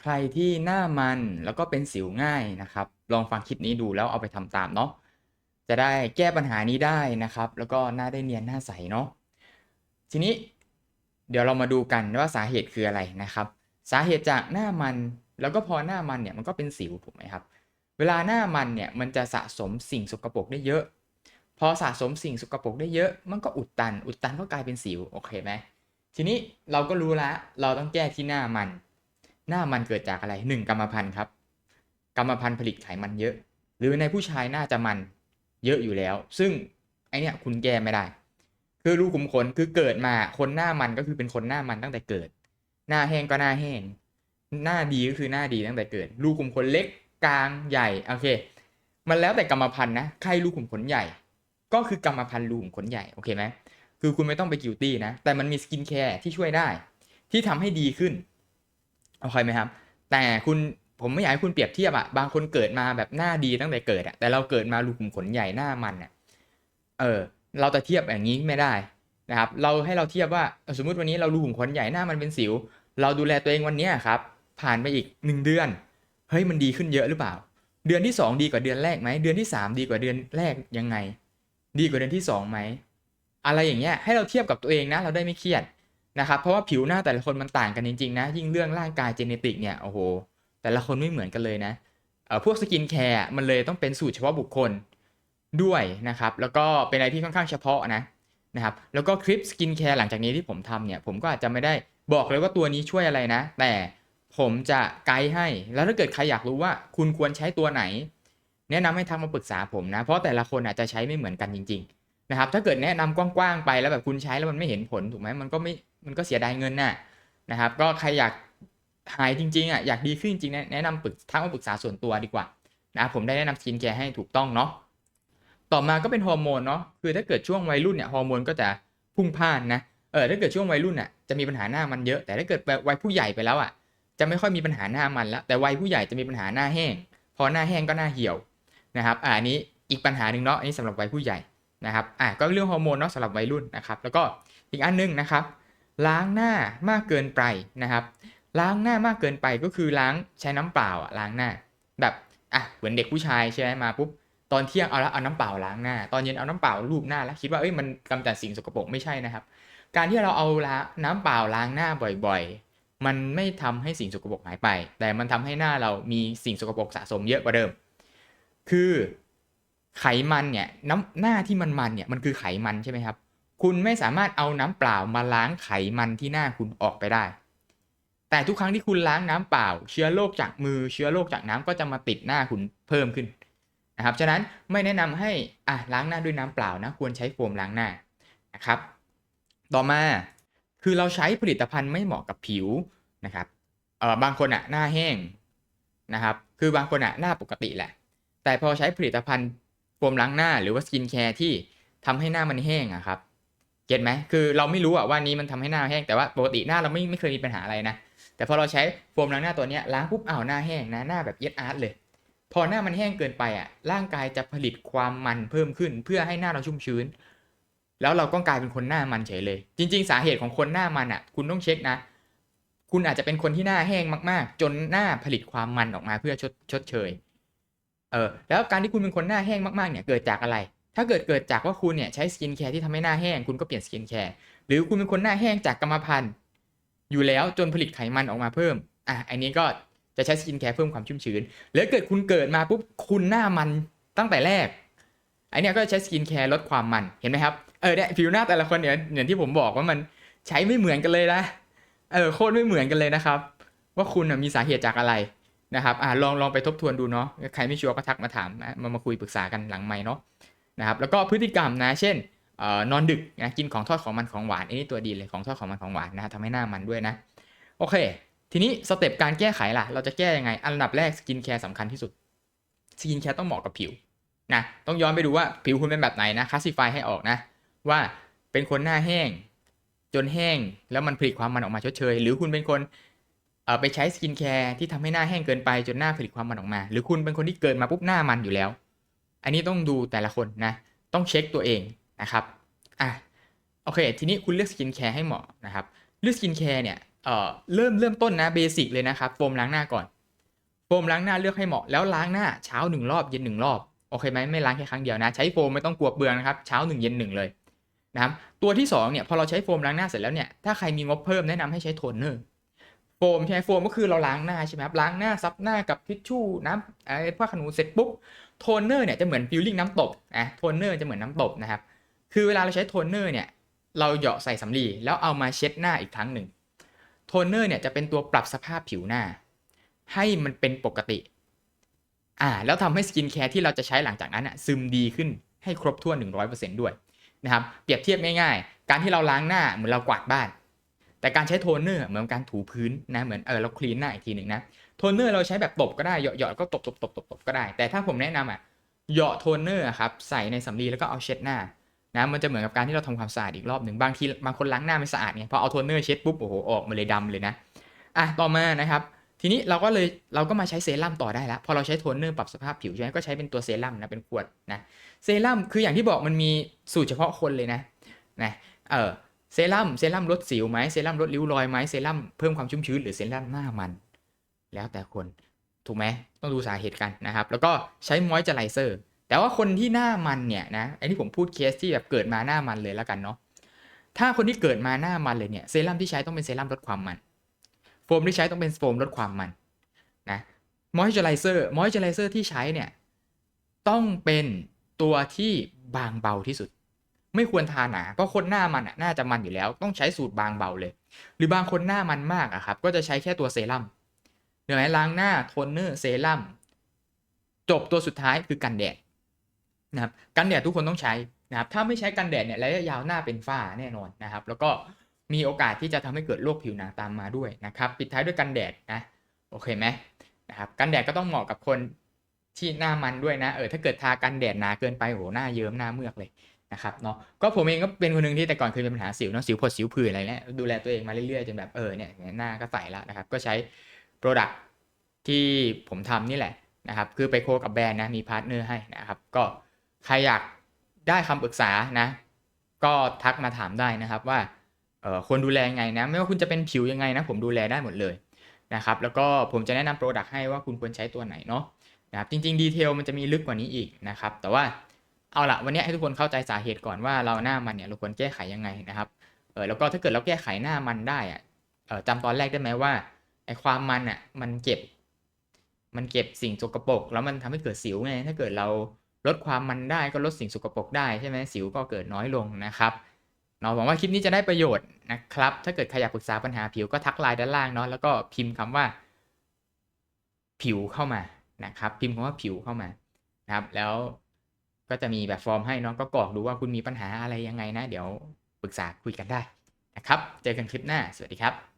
ใครที่หน้ามันแล้วก็เป็นสิวง่ายนะครับ ลองฟังคลิปนี้ดูแล้วเอาไปทำตามเนาะจะได้แก้ปัญหานี้ได้นะครับ แล้วก็หน้าได้เนียนหน้าใสเนาะทีนี้เดี๋ยวเรามาดูกันว่าสาเหตุคืออะไรนะครับ สาเหตุจากหน้ามันแล้วก็พอหน้ามันเนี่ยมันก็เป็นสิวถูกไหมครับ เวลาหน้ามันเนี่ยมันจะสะสมสิ่งสกปรกได้เยอะ พอสะสมสิ่งสกปรกได้เยอะ มันก็อุดตัน อุดตันก็กลายเป็นสิวโอเคไหมทีนี้เราก็รู้แล้วเราต้องแก้ที่หน้ามัน หน้ามันเกิดจากอะไรหนึ่งกรรมพันธุ์ครับ กรรมพันธุ์ผลิตไขมันเยอะ หรือในผู้ชายน่าจะมันเยอะอยู่แล้ว ซึ่งไอเนี้ยคุณแก้ไม่ได้ คือรูขุมขนคือเกิดมาคนหน้ามันก็คือเป็นคนหน้ามันตั้งแต่เกิด หน้าแห้งก็หน้าแห้ง หน้าดีก็คือหน้าดีตั้งแต่เกิด รูขุมขนเล็กกลางใหญ่โอเค มันแล้วแต่กรรมพันธุ์นะใครรูขุมขนใหญ่ ก็คือกรรมพันธุ์รูขุมขนใหญ่โอเคไหมคือคุณไม่ต้องไปกิวตี้นะ แต่มันมีสกินแคร์ที่ช่วยได้ ที่ทำให้ดีขึ้น โอเคไหมครับ แต่คุณผมไม่อยากให้คุณเปรียบเทียบอะบางคนเกิดมาแบบหน้าดีตั้งแต่เกิดอะแต่เราเกิดมารูขุมขนใหญ่หน้ามันอะเออ เราจะเทียบอย่างนี้ไม่ได้นะครับ เราให้เราเทียบว่าสมมุติวันนี้เรารูขุมขนใหญ่หน้ามันเป็นสิว เราดูแลตัวเองวันนี้ครับ ผ่านไปอีกหนึ่งเดือน เฮ้ยมันดีขึ้นเยอะหรือเปล่า เดือนที่สองดีกว่าเดือนแรกไหมเดือนที่สามดีกว่าเดือนแรกยังไง ดีกว่าเดือนที่สองไหมอะไรอย่างเงี้ยให้เราเทียบกับตัวเองนะ เราได้ไม่เครียด นะครับเพราะว่าผิวหน้าแต่ละคนมันต่างกันจริงๆนะยิ่งเรื่องร่างกายเจเนติกเนี่ยโอ้โหแต่ละคนไม่เหมือนกันเลยนะเอ่อพวกสกินแคร์มันเลยต้องเป็นสูตรเฉพาะบุคคลด้วยนะครับแล้วก็เป็นอะไรที่ค่อนข้างเฉพาะนะนะครับแล้วก็คลิปสกินแคร์หลังจากนี้ที่ผมทำเนี่ยผมก็อาจจะไม่ได้บอกเลยว่าตัวนี้ช่วยอะไรนะ แต่ผมจะไกด์ให้ แล้วถ้าเกิดใครอยากรู้ว่าคุณควรใช้ตัวไหน แนะนำให้ทักมาปรึกษาผมนะ เพราะแต่ละคนอาจจะใช้ไม่เหมือนกันจริง ๆ นะครับ ถ้าเกิดแนะนำกว้างๆไปแล้วแบบคุณใช้แล้วมันไม่เห็นผลถูกไหมมันก็ไม่ มันก็เสียดายเงินน่ะนะครับ ก็ใครอยากหายจริงๆอะอยากดีขึ้นจริงๆแนะนำปรึกทักมาปรึกษาส่วนตัวดีกว่านะผมได้แนะนำสกินแคร์ให้ถูกต้องเนาะต่อมาก็เป็นฮอร์โมนเนาะคือถ้าเกิดช่วงวัยรุ่นเนี่ยฮอร์โมนก็จะพุ่งพ่านนะเออถ้าเกิดช่วงวัยรุ่นอะจะมีปัญหาหน้ามันเยอะ แต่ถ้าเกิดวัยผู้ใหญ่ไปแล้วอะจะไม่ค่อยมีปัญหาหน้ามันแล้ว แต่วัยผู้ใหญ่จะมีปัญหาหน้าแห้ง พอหน้าแห้งก็หน้าเหี่ยวนะครับอ่านี้อีกปัญหาหนึ่งเนาะอันนี้สำหรับวัยผู้ใหญ่นะครับอ่าก็เรื่องฮอร์โมนเนาะสำหรับวัยรุ่นนะครับแล้วก็อีกอันนึงนะครับ ล้างหน้ามากเกินไปนะครับ ล้างหน้ามากเกินไปก็คือล้างใช้น้ำเปล่าอะล้างหน้า แบบอะเหมือนเด็กผู้ชายใช่ไหมมาปุ๊บตอนเที่ยงเอาละเอาน้ำเปล่าล้างหน้า ตอนเย็นเอาน้ำเปล่าลูบหน้าแล้วคิดว่าเอ้ยมันกำจัดสิ่งสกปรกไม่ใช่นะครับ การที่เราเอาล้างน้ำเปล่าล้างหน้าบ่อยๆ มันไม่ทำให้สิ่งสกปรกหายไป แต่มันทำให้หน้าเรามีสิ่งสกปรกสะสมเยอะกว่าเดิม คือไขมันเนี่ยน้ำหน้าที่มันมันเนี่ยมันคือไขมันใช่ไหมครับ คุณไม่สามารถเอาน้ำเปล่ามาล้างไขมันที่หน้าคุณออกไปได้ แต่ทุกครั้งที่คุณล้างน้ำเปล่า เชื้อโรคจากมือเชื้อโรคจากน้ำก็จะมาติดหน้าคุณเพิ่มขึ้นนะครับ ฉะนั้นไม่แนะนำให้อะล้างหน้าด้วยน้ำเปล่านะ ควรใช้โฟมล้างหน้านะครับ ต่อมาคือเราใช้ผลิตภัณฑ์ไม่เหมาะกับผิวนะครับเออบางคนอะหน้าแห้งนะครับ คือบางคนอะหน้าปกติแหละ แต่พอใช้ผลิตภัณฑ์โฟมล้างหน้า หรือว่าสกินแคร์ที่ทำให้หน้ามันแห้งอะครับ เก็ตไหมคือเราไม่รู้อะว่านี้มันทำให้หน้าแห้งแต่ว่าปกติหน้าเราไม่ไม่เคยมีปัญหาอะไรนะแต่พอเราใช้โฟมล้างหน้าตัวนี้ล้างปุ๊บอ้าวหน้าแห้งนะหน้าแบบเย็ดอาร์ตเลย พอหน้ามันแห้งเกินไปอะร่างกายจะผลิตความมันเพิ่มขึ้น เพื่อให้หน้าเราชุ่มชื้น แล้วเราก็กลายเป็นคนหน้ามันเฉยเลย จริง ๆ สาเหตุของคนหน้ามันอะคุณต้องเช็คนะ คุณอาจจะเป็นคนที่หน้าแห้งมากๆ จนหน้าผลิตความมันออกมาเพื่อชดชดเชยเออแล้วการที่คุณเป็นคนหน้าแห้งมากๆเนี่ยเกิดจากอะไร ถ้าเกิดเกิดจากว่าคุณเนี่ยใช้สกินแคร์ที่ทำให้หน้าแห้งคุณก็เปลี่ยนสกินแคร์หรือคุณเป็นคนหน้าแห้งจากกรรมพันธุ์อยู่แล้วจนผลิตไขมันออกมาเพิ่มอะอันนี้ก็จะใช้สกินแคร์เพิ่มความชุ่มชื้นแล้วเกิดคุณเกิดมาปุ๊บคุณหน้ามันตั้งแต่แรกอเนี้ยก็ใช้สกินแคร์ลดความมันเห็นไหมครับเออเนี่ยผิวหน้าแต่ละคนเนี่ยอย่างที่ผมบอกว่ามันใช้ไม่เหมือนกันเลยนะเออโคตรไม่เหมือนกันเลยนะครับ ว่าคุณมีสาเหตุจากอะไรนะครับอ่าลองลองไปทบทวนดูเนาะใครไม่ชัวร์ก็ทักมาถามมามาคุยปรึกษากันหลังไมค์เนาะ นะครับแล้วก็พฤติกรรมนะเช่นออนอนดึกนะกินของทอดของมันของหวานอันนี้ตัวดีเลยของทอดของมันของหวานนะทำให้หน้ามันด้วยนะโอเค ทีนี้สเต็ปการแก้ไขล่ะ เราจะแก้ยังไง อันดับแรกสกินแคร์สำคัญที่สุดสกินแคร์ต้องเหมาะกับผิวนะต้องย้อนไปดูว่าผิวคุณเป็นแบบไหนนะคลาสสิฟายให้ออกนะ ว่าเป็นคนหน้าแห้ง จนแห้งแล้วมันผลิตความมันออกมาชดเชย หรือคุณเป็นคนไปใช้สกินแคร์ที่ทำให้หน้าแห้งเกินไปจนหน้าผลิตความมันออกมา หรือคุณเป็นคนที่เกิดมาปุ๊บหน้ามันอยู่แล้ว อันนี้ต้องดูแต่ละคนนะ ต้องเช็คตัวเองนะครับอะโอเค ทีนี้คุณเลือกสกินแคร์ให้เหมาะนะครับ เลือกสกินแคร์เนี่ยเอ่อเริ่มเริ่มต้นนะเบสิกเลยนะครับโฟมล้างหน้าก่อนโฟมล้างหน้าเลือกให้เหมาะแล้วล้างหน้าเช้าหนึ่งรอบเย็นหนึ่งรอบโอเคไหมไม่ล้างแค่ครั้งเดียวนะใช้โฟมไม่ต้องกลัวเปลืองนะครับเช้าหนึ่งเย็นหนึ่งเลยนะครับตัวที่สองเนี่ยพอเราใช้โฟมล้างหน้าเสร็จแล้วเนี่ยถ้าใครมีงบเพิ่มแนะนำให้ใช้โทนเนอร์ โฟมใช่ไหมโฟมก็คือเราล้างหน้าใช่ไหมครับล้างหน้าซับหน้ากับทิชชู่น้ำไอ้ผ้าขนหนูเสร็จปุ๊บโทนเนอร์เนี่ยจะเหมือนฟิลลิ่งน้ำตบนะโทนเนอร์จะเหมือนน้ำตบนะครับคือเวลาเราใช้โทนเนอร์เนี่ยเราเหยาะใส่สำลีแล้วเอามาเช็ดหน้าอีกครั้งหนึ่งโทนเนอร์เนี่ยจะเป็นตัวปรับสภาพผิวหน้า ให้มันเป็นปกติอ่าแล้วทำให้สกินแคร์ที่เราจะใช้หลังจากนั้นอะซึมดีขึ้นให้ครบถ้วน 100%ด้วยนะครับเปรียบเทียบง่ายๆ การที่เราล้างหน้าเหมือนเรากวาดบ้าน แต่การใช้โทนเนอร์เหมือนการถูพื้นนะเหมือนเออเราคลีนหน้าอีกทีหนึ่งนะโทนเนอร์เราใช้แบบตบก็ได้เหยาะๆก็ตบตบตบตบตบก็ได้ แต่ถ้าผมแนะนำอะเหยาะโทนเนอร์ครับใส่ในสำลีแล้วก็เอาเช็ดหน้านะมันจะเหมือนกับการที่เราทำความสะอาดอีกรอบหนึ่งบางทีบางคนล้างหน้าไม่สะอาดไงพอเอาโทนเนอร์เช็ดปุ๊บโอ้โหออกมาเลยดำเลยนะอะต่อมานะครับทีนี้เราก็เลยเราก็มาใช้เซรั่มต่อได้แล้วพอเราใช้โทนเนอร์ปรับสภาพผิวใช่ไหมก็ใช้เป็นตัวเซรั่มนะเป็นขวดนะเซรั่มคืออย่างที่บอกมันมีสูตรเฉพาะคนเลยนะนะเออ เซรั่มเซรั่มลดสิวไหมเซรั่มลดริ้วรอยไหมเซรั่มเพิ่มความชุ่มชื้นหรือเซรั่มหน้ามัน แล้วแต่คนถูกไหมต้องดูสาเหตุกันนะครับ แล้วก็ใช้มอยเจอไรเซอร์แต่ว่าคนที่หน้ามันเนี่ยนะไอ้ที่ผมพูดเคสที่แบบเกิดมาหน้ามันเลยแล้วกันเนาะถ้าคนที่เกิดมาหน้ามันเลยเนี่ยเซรั่มที่ใช้ต้องเป็นเซรั่มลดความมันโฟมที่ใช้ต้องเป็นโฟมลดความมันนะมอยเจอไรเซอร์มอยเจอไรเซอร์ที่ใช้เนี่ยต้องเป็นตัวที่บางเบาที่สุด ไม่ควรทาหนา เพราะคนหน้ามันอะน่าจะมันอยู่แล้ว ต้องใช้สูตรบางเบาเลย หรือบางคนหน้ามันมากอะครับ ก็จะใช้แค่ตัวเซรั่มเดี๋ยวไหมล้างหน้าโทนเนอร์เซรั่มจบตัวสุดท้ายคือกันแดดนะครับกันแดดทุกคนต้องใช้นะครับถ้าไม่ใช้กันแดดเนี่ยระยะยาวหน้าเป็นฝ้าแน่นอนนะครับ แล้วก็มีโอกาสที่จะทำให้เกิดโรคผิวหนังตามมาด้วยนะครับ ปิดท้ายด้วยกันแดดนะโอเคไหมนะครับกันแดดก็ต้องเหมาะกับคนที่หน้ามันด้วยนะเออถ้าเกิดทากันแดดหนาเกินไปโหหน้าเยิ้มหน้าเมือกเลย นะครับเนาะก็ผมเองก็เป็นคนหนึ่งที่แต่ก่อนเคยมีปัญหาสิวเนาะสิวผดสิวผื่นอะไรเนี่ยดูแลตัวเองมาเรื่อยๆจนแบบเออเนี่ยหน้าก็ใสแล้วนะครับก็ใช้โปรดักที่ผมทำนี่แหละนะครับคือไปโคกับแบรนด์นะมีพาร์ทเนอร์ให้นะครับก็ใครอยากได้คำปรึกษานะ ก็ทักมาถามได้นะครับว่าเออควรดูแลยังไงนะไม่ว่าคุณจะเป็นผิวยังไงนะผมดูแลได้หมดเลยนะครับแล้วก็ผมจะแนะนำโปรดักต์ให้ว่าคุณควรใช้ตัวไหนเนาะนะครับจริงๆดีเทลมันจะมีลึกกว่านี้อีกนะครับแต่ว่า เอาละวันนี้ให้ทุกคนเข้าใจสาเหตุก่อนว่าเราหน้ามันเนี่ยเราควรแก้ไขยังไงนะครับเออแล้วก็ถ้าเกิดเราแก้ไขหน้ามันได้อะเออจำตอนแรกได้ไหมว่าไอความมันอะมันเก็บ มันเก็บสิ่งสกปรกแล้วมันทำให้เกิดสิวไง ถ้าเกิดเราลดความมันได้ก็ลดสิ่งสกปรกได้ใช่ไหมสิวก็เกิดน้อยลงนะครับเนาะหวังว่าคลิปนี้จะได้ประโยชน์นะครับ ถ้าเกิดใครอยากปรึกษาปัญหาผิวก็ทักไลน์ด้านล่างเนาะแล้วก็พิมพ์คำว่า ผิวเข้ามานะครับ พิมพ์คำว่าผิวเข้ามานะครับ แล้ว ก็จะมีแบบฟอร์มให้เนาะก็กรอกดูว่าคุณมีปัญหาอะไรยังไงนะ เดี๋ยวปรึกษาคุยกันได้นะครับ เจอกันคลิปหน้า สวัสดีครับ